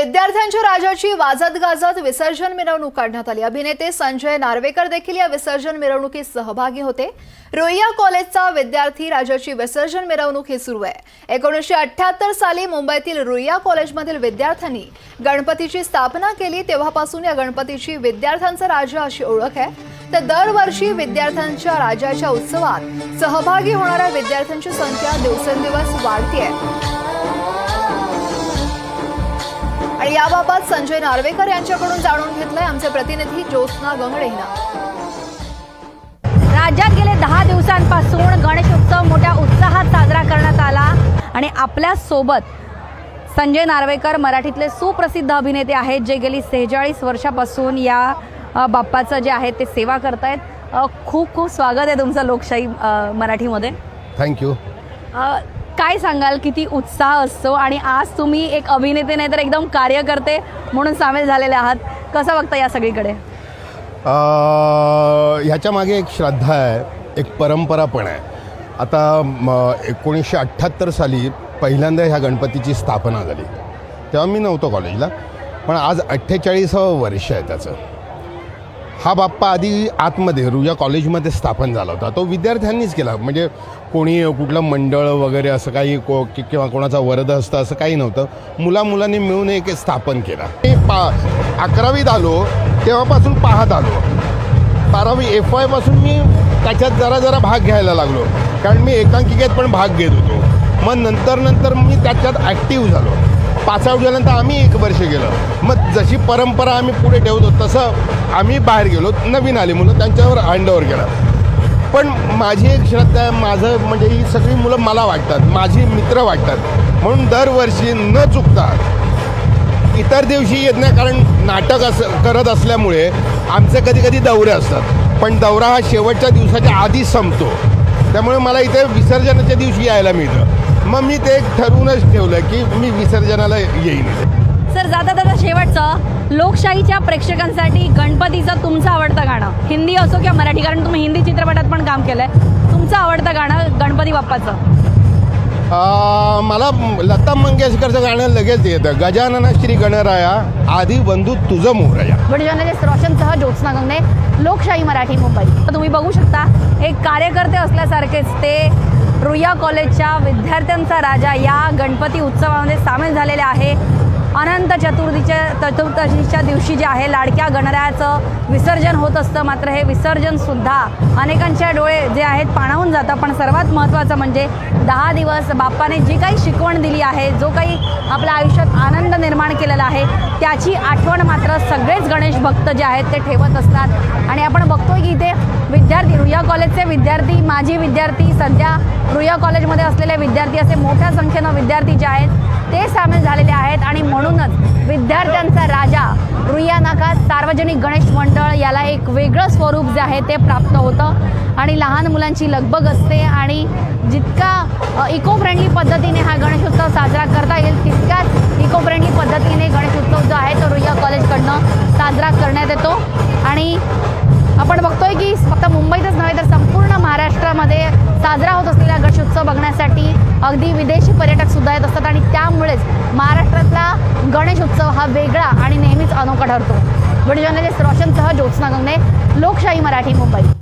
विद्यार्थ्यांच्या राजाची वाजत गाजत विसर्जन मिरवणूक काढण्यात आली. अभिनेते संजय नार्वेकर देखील या विसर्जन मिरवणुकीत सहभागी होते. रोहिया कॉलेजचा विद्यार्थी राजाची विसर्जन मिरवणूक ही सुरू आहे. एकोणीसशे अठ्याहत्तर साली मुंबईतील रुईया कॉलेजमधील विद्यार्थ्यांनी गणपतीची स्थापना केली. तेव्हापासून या गणपतीची विद्यार्थ्यांचा राजा अशी ओळख आहे. तर दरवर्षी विद्यार्थ्यांच्या राजाच्या उत्सवात सहभागी होणाऱ्या विद्यार्थ्यांची संख्या दिवसेंदिवस वाढतीये. याबाबत संजय नार्वेकर यांच्याकडून जाणून घेतलंय आमचे प्रतिनिधी ज्योत्स्ना गंगडे हिनं राज्यात गेले दहा दिवसांपासून गणेशोत्सव मोठ्या उत्साहात साजरा करण्यात आला आणि आपल्यासोबत संजय नार्वेकर मराठीतले सुप्रसिद्ध अभिनेते आहेत जे गेली सेहेचाळीस वर्षापासून या बाप्पाचं जे आहे ते सेवा करतायत. खूप खूप स्वागत आहे तुमचं लोकशाही मराठीमध्ये. थँक्यू काय सांगाल? किती उत्साह असतो आणि आज तुम्ही एक अभिनेते नाही तर एकदम कार्यकर्ते म्हणून सामील झालेले आहात. कसं बघता या सगळीकडे? ह्याच्या मागे एक श्रद्धा आहे एक परंपरा पण आहे. आता एकोणीसशे अठ्ठ्याहत्तर साली पहिल्यांदा ह्या गणपतीची स्थापना झाली. तेव्हा मी नव्हतो कॉलेजला पण आज अठ्ठेचाळीसावं वर्ष आहे त्याचं. हा बाप्पा आधी आतमध्ये रुजा कॉलेजमध्ये स्थापन झाला होता. तो विद्यार्थ्यांनीच केला. म्हणजे कोणी कुठलं मंडळ वगैरे असं काही को किंवा कोणाचा वरद असतं असं काही नव्हतं. मुला मुलांनी मिळून एक स्थापन केला. मी पा अकरावीत आलो तेव्हापासून पाहत आलो. बारावी एफ वायपासून मी त्याच्यात जरा जरा भाग घ्यायला लागलो. कारण मी एकांकिकेत पण भाग घेत होतो. मग नंतर नंतर मी त्याच्यात ॲक्टिव्ह झालो. पास आऊट आम्ही एक वर्ष गेलो. मग जशी परंपरा आम्ही पुढे ठेवतो तसं आम्ही बाहेर गेलो. नवीन आली मुलं त्यांच्यावर अंडावर केला पण माझी एक श्रद्धा आहे माझं म्हणजे ही सगळी मुलं मला वाटतात माझी मित्र वाटतात. म्हणून दरवर्षी न चुकता इतर दिवशी येत नाही कारण नाटक असं करत असल्यामुळे आमचे कधी कधी दौरे असतात. पण दौरा हा शेवटच्या दिवसाच्या आधी संपतो. त्यामुळे मला इथे विसर्जनाच्या दिवशी यायला मिळतं. मग मी ते एक ठरवूनच ठेवलं की मी विसर्जनाला येईन सर जाता जाता शेवटचं लोकशाहीच्या प्रेक्षकांसाठी गणपतीचं तुमचं आवडतं गाणं. हिंदी असो किंवा मराठी कारण तुम्ही हिंदी चित्रपटात पण काम केलंय. तुमचं आवडतं गाणं गणपती बाप्पाचं. मला लता मंगेशकरचं गाणं लगेच येतं. गजानना श्री गणराया आधी बंधू तुझं मोरया व्हिडिओ जर्नलिस्ट रोशनसह ज्योत्स्ना गंगणे लोकशाही मराठी मुंबई. तर तुम्ही बघू शकता एक कार्यकर्ते असल्यासारखेच ते रुया कॉलेजच्या विद्यार्थ्यांचा राजा या गणपती उत्सवामध्ये सामील झालेला आहे. अनंत चतुर्थीच्या चतुर्दशीच्या दिवशी जे आहे लाडक्या गणरायाचं विसर्जन होत असतं. मात्र हे विसर्जनसुद्धा अनेकांच्या डोळे जे आहेत पाणावून जातं. पण सर्वात महत्त्वाचं म्हणजे दहा दिवस बाप्पाने जी काही शिकवण दिली आहे जो काही आपल्या आयुष्यात आनंद निर्माण केलेला आहे त्याची आठवण मात्र सगळेच गणेश भक्त जे आहेत ते ठेवत असतात. आणि आपण बघतोय की इथे विद्यार्थी रुया कॉलेजचे विद्यार्थी माजी विद्यार्थी सध्या रुया कॉलेजमध्ये असलेले विद्यार्थी असे मोठ्या संख्येनं विद्यार्थी जे आहेत ते सामील झालेले आहेत आणि म्हणूनच विद्यार्थ्यांचा राजा रुया नाका सार्वजनिक गणेश मंडळ याला एक वेगळं स्वरूप जे आहे ते प्राप्त होतं. आणि लहान मुलांची लगबग असते आणि जितका इको फ्रेंडली पद्धतीने हा गणेशोत्सव साजरा करता येईल तितक्याच इको फ्रेंडली पद्धतीने गणेशोत्सव जो आहे तो रुईया कॉलेजकडनं साजरा करण्यात येतो. आणि आपण बघतोय की फक्त मुंबईतच नव्हे तर अगदी विदेशी पर्यटक सुद्धा येत असतात आणि त्यामुळेच महाराष्ट्रातला गणेश उत्सव हा वेगळा आणि नेहमीच अनोखा ठरतो. व्हिडिओ जर्नलिस्ट रोशनसह ज्योत्स्ना गंगणे लोकशाही मराठी मुंबई.